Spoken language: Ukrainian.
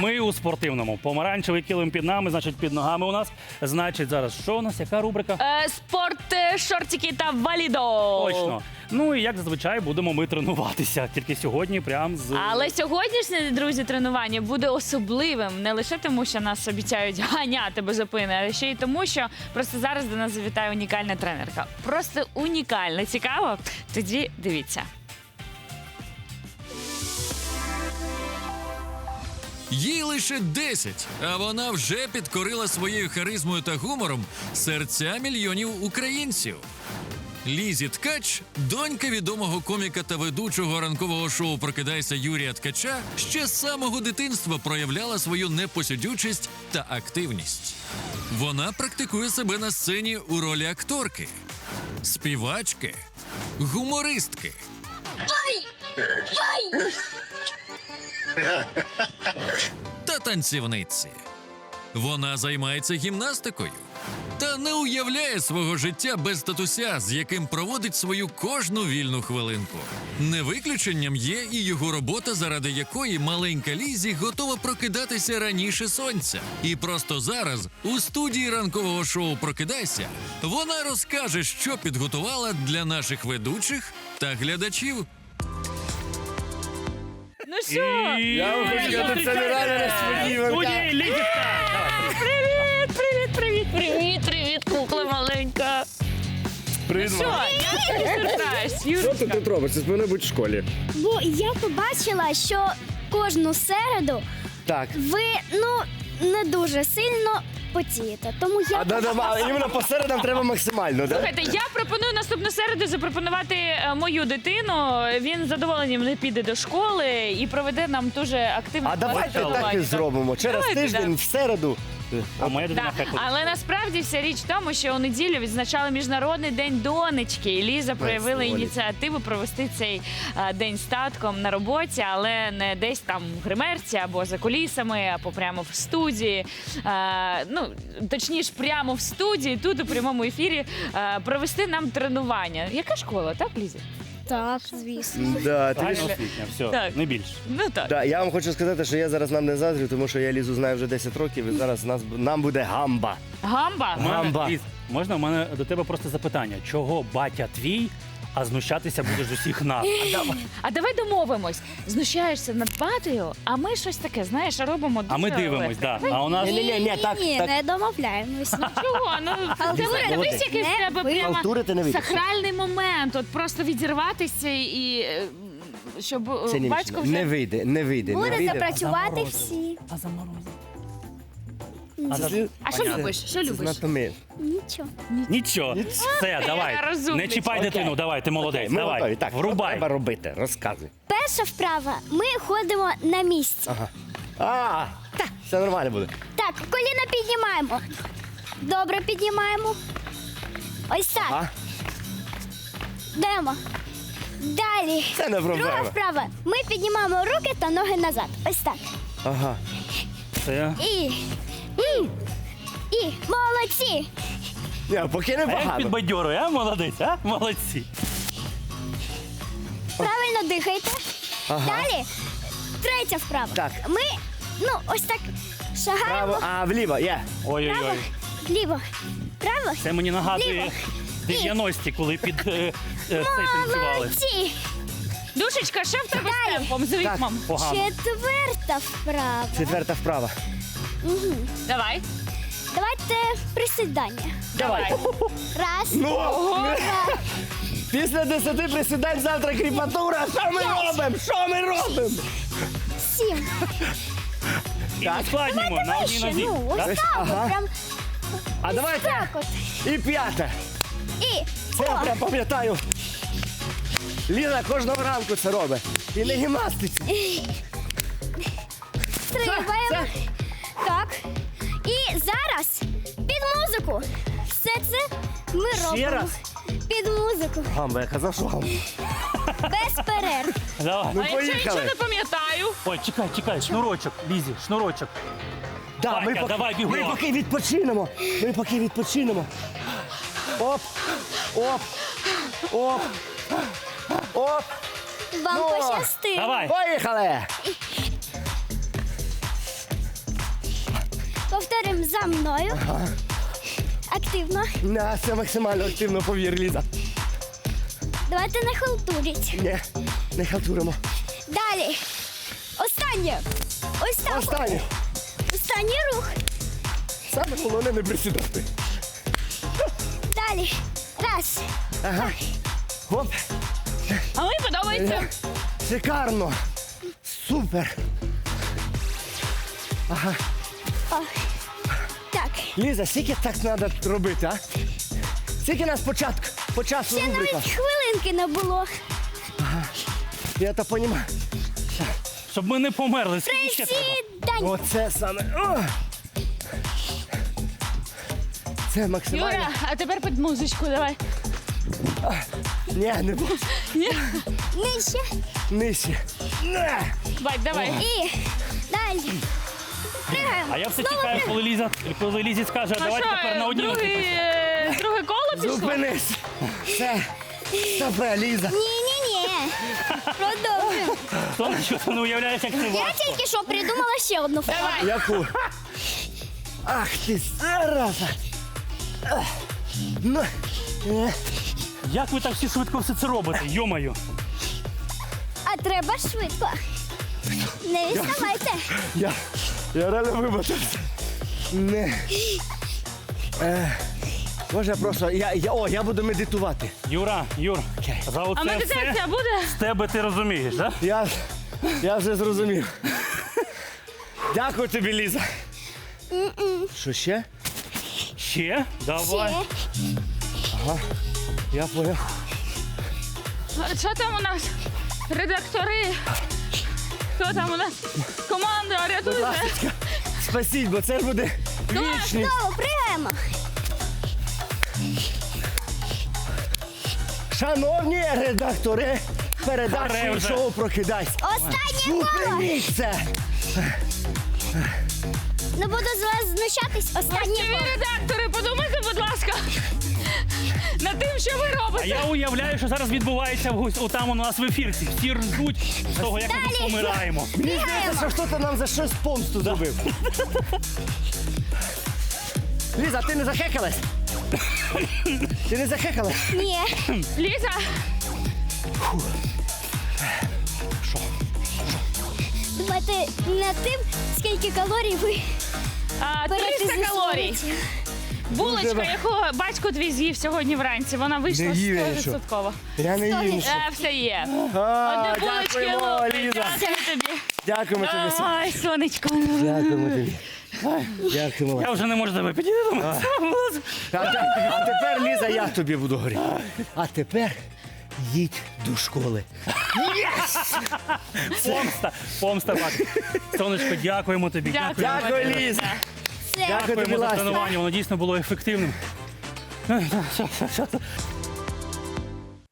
Ми у спортивному. Помаранчевий килим під нами, значить, під ногами у нас. Значить, зараз що у нас? Яка рубрика? Е, спорт, е, шортики та валідол. Точно. Ну і як зазвичай будемо ми тренуватися. Тільки сьогодні, прям з Але сьогоднішнє, друзі, тренування буде особливим не лише тому, що нас обіцяють ганяти без опини, а ще й тому, що просто зараз до нас завітає унікальна тренерка. Просто унікальна. Цікаво? Тоді дивіться. Їй лише 10, а вона вже підкорила своєю харизмою та гумором серця мільйонів українців. Лізі Ткач, донька відомого коміка та ведучого ранкового шоу Прокидайся Юрія Ткача, ще з самого дитинства проявляла свою непосидючість та активність. Вона практикує себе на сцені у ролі акторки, співачки, гумористки. Та танцівниці. Вона займається гімнастикою та не уявляє свого життя без татуся, з яким проводить свою кожну вільну хвилинку. Не виключенням є і його робота, заради якої маленька Лізі готова прокидатися раніше сонця. І просто зараз у студії ранкового шоу Прокидайся вона розкаже, що підготувала для наших ведучих та глядачів. Ну що? Я сказати, це нереально несподіванка. Студії Привіт, привіт, привіт, привіт, привіт, кукла маленька. Привіт, Що? Як тобі сюрприз, Що ти Юрочка? тут робиш? Це повинно бути в школі. Бо я побачила, що кожну середу Так. ви ну не дуже сильно потієте. Тому я А да, да, а іменно по середам треба максимально, так? Слухайте, я пропоную наступну середу запропонувати е, мою дитину. Він з задоволенням не піде до школи і проведе нам дуже активну А давайте так і зробимо. Через Давайте, тиждень да. в середу. А моя дитина хай ходить. але насправді вся річ в тому, що у неділю відзначали міжнародний день донечки. І Ліза проявила Олі. ініціативу провести цей е, день з татком на роботі, але не десь там в гримерці або за кулісами, або прямо в студії. Е, ну точніше, прямо в студії, тут у прямому ефірі е, провести нам тренування. Яка школа, так, Ліза? Так, звісно. Да, ти ж- освітня, все, Так. не більше. Ну так. Да, я вам хочу сказати, що я зараз нам не заздрю, тому що я лізу знаю вже 10 років, і зараз нас, нам буде гамба. Гамба. У мене, Гамба. Ліз, можна у мене до тебе просто запитання: чого батя твій, а знущатися будеш з усіх нас? А давай домовимось. Знущаєшся над батою, а ми щось таке, знаєш, робимо дуже А ми дивимось, легко. да. А у нас Ні, ні, ні, ні, так, Ні, так. не домовляємось. Чого? Ну Халтура. дивись, дивись, який в тебе прямо Халтурити не вийде. сакральний момент. От просто відірватися і е, щоб е, Це не, батько вже не вийде, не вийде. не Будете вийде. працювати всі. а заморозив. Це слід- А що любиш? Що Це любиш? знато ми. Нічого. Нічого. Все, давай. розумний. Не чіпай дитину, давай, ти молодець. Окей, ми давай. готові. Так, що Врубай. треба робити? Розказуй. Перша вправа. Ми ходимо на місці. Ага. А, так, все нормально буде. Так, коліна піднімаємо. Добре піднімаємо. Ось так. А? Йдемо. Далі. Це не Друга проблема. вправа. Ми піднімаємо руки та ноги назад. Ось так. Ага. Це. І. І. І. Молодці. Ні, поки не А як багато. підбадьорує, а? Молодець, а? Молодці. Правильно дихайте. Далі. Третя вправа. Так. Ми, ну, ось так шагаємо. Право, а вліво, є. Право, Ой-ой-ой. ліво. Право. Це мені нагадує Ліво. 90-ті, коли під е, е, цей танцювали. Молодці. Душечка, що в тебе з Далі. темпом? З ритмом? Погано. Четверта вправа. Четверта вправа. Давай. Давайте присідання. Давай. Раз. Ну, Два. після 10 присідань завтра кріпатура. Що ми робимо? Що ми робимо? Сім. І ускладнюємо на одній Вище. нозі. Ну, ось Так? так. Ага. от Прям А давайте так от. і п'яте. І. Це я прям пам'ятаю. Ліна кожного ранку це робить. І не гімнастиці. Стрибаємо. Так. І зараз під музику. Все це ми робимо. раз? Під музику. Гамба, я казав, що гамба. Без перерв. Давай. Ну, а я нічого поїхали. не пам'ятаю? Ой, чекай, чекай, шнурочок, Лізі, шнурочок. Да, ми, Ванька, поки, давай, бігом. ми поки відпочинемо. Ми поки відпочинемо. Оп, оп, оп, оп. Вам Ну, пощастило. Давай. Поїхали! Повторимо за мною. Активно. На, це максимально активно, повір, Ліза. Давайте не халтуріть. Ні, не халтуримо. Далі. Останнє. Ось так. Останнє. Останній рух. Саме головне не присідати. Далі. Раз. Ага. Оп. А мені подобається. Е, Шикарно. Супер. О. Так. Ліза, скільки так треба робити, а? Скільки нас початку, по часу Ще рубрика? навіть хвилинки не було. Я то розумію. Щоб ми не померли. Скільки ще треба? Присідань. Оце саме. О! Це максимально. Юра, а тепер під музичку давай. Ні, не буду. Нижче. Нижче. Не. Бать, давай. І далі. Пригаємо. А я все чекаю, коли Ліза, коли Лізі скаже, а давайте тепер на одній другий, е, друге коло пішло? Зупинись. Все. Стопе, Ліза. Ні-ні-ні. Продовжуємо. Сонечко, ти не уявляєш, як це Я важко. тільки що придумала ще одну фразу. Яку? Ах ти зараза. Ех. Ну. е. Як ви так всі швидко все це робите? Йомаю. А треба швидко. Не відставайте. Я, я реально вимотався. Не. Е, може просто. Я, я, о, я буду медитувати. Юра, Юр, за А оце все медитація буде? з тебе ти розумієш, так? Я, я вже зрозумів. Дякую тобі, Ліза. Що ще? Ще? Давай. Ще. Я поняв. Що там у нас? Редактори? Хто там у нас? Команда, рятуйте. Ласточка, спасіть, бо це ж буде вічність. Знову пригаємо. Шановні редактори Харе передачі вже. шоу Прокидайся. Останнє коло. Зупиніть це! Не буду з вас знущатись. Останнє Властиві коло. редактори, подумайте, будь ласка, над тим, що ви А робите. я уявляю, що зараз відбувається в гусь- отам у нас в ефірці. Всі ржуть з того, як ми тут Далі. помираємо. Мені здається, що хтось нам за щось помсту зробив. Ліза, ти не захекалась? Ти не захекалась? Ні. Ліза, Думайте над тим, скільки калорій ви а, 300 зі калорій. Булочка, яку батько твій з'їв сьогодні вранці, вона вийшла Не їв я нічого. 100%. Я не їм. Е, все є. А, Одне булочки Дякуємо. Ліза. Дякую тобі. Дякуємо тобі. Саш. Ай, сонечко. Дякуємо тобі. Дякуємо. Я вже не можу тебе підійти. А, а тепер, Ліза, я тобі буду говорити. А тепер їдь до школи. Помста, помста, бачиш. Сонечко, дякуємо тобі. Дякую. Дякую, Ліза. Все. Дякуємо за тренування, воно дійсно було ефективним.